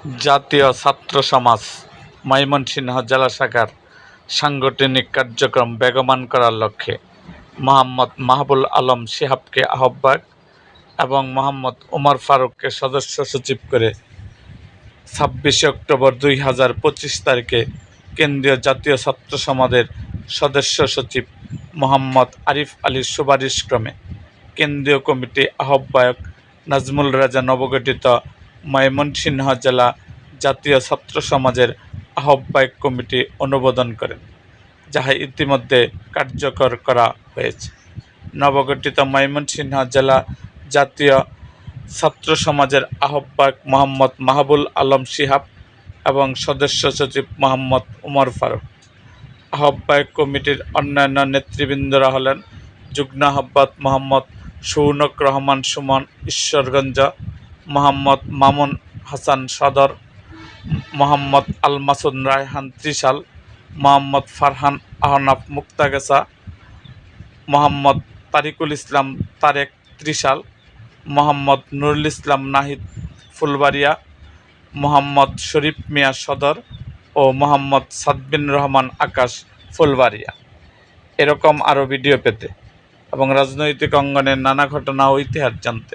জাতীয় ছাত্র সমাজ, ময়মনসিংহ জেলা শাখার সাংগঠনিক কার্যক্রম বেগমান করার লক্ষ্যে মোহাম্মদ মাহবুল আলম শিহাবকে আহ্বায়ক এবং মোহাম্মদ ওমর ফারুককে সদস্য সচিব করে ছাব্বিশে অক্টোবর দুই হাজার পঁচিশ তারিখে কেন্দ্রীয় জাতীয় ছাত্র সমাজের সদস্য সচিব মোহাম্মদ আরিফ আলীর সুপারিশক্রমে কেন্দ্রীয় কমিটি আহ্বায়ক নাজমুল রাজা নবগঠিত ময়মনসিংহ জেলা জাতীয় ছাত্র সমাজের আহ্বায়ক কমিটি অনুমোদন করেন যাহা ইতিমধ্যে কার্যকর করা হয়েছে। নবগঠিত ময়মনসিংহ জেলা জাতীয় ছাত্র সমাজের আহ্বায়ক মোহাম্মদ মাহবুল আলম শিহাব এবং সদস্য সচিব মোহাম্মদ উমর ফারুক। আহ্বায়ক কমিটির অন্যান্য নেতৃবৃন্দরা হলেন যুগ্ম আহ্বায়ক মোহাম্মদ সৌনক রহমান সুমন ঈশ্বরগঞ্জ মোহাম্মদ মামুন হাসান সদর, মোহাম্মদ আল মাসুদ রায়হান ত্রিশাল, মোহাম্মদ ফারহান আহনাফ মুক্তাগেসা, মোহাম্মদ তারিকুল ইসলাম তারেক ত্রিশাল, মোহাম্মদ নুরুল ইসলাম নাহিদ ফুলবাড়িয়া, মোহাম্মদ শরীফ মিয়া সদর ও মোহাম্মদ সাদবিন রহমান আকাশ ফুলবাড়িয়া। এরকম আরও ভিডিও পেতে এবং রাজনৈতিক অঙ্গনের নানা ঘটনা ও ইতিহাস জানতে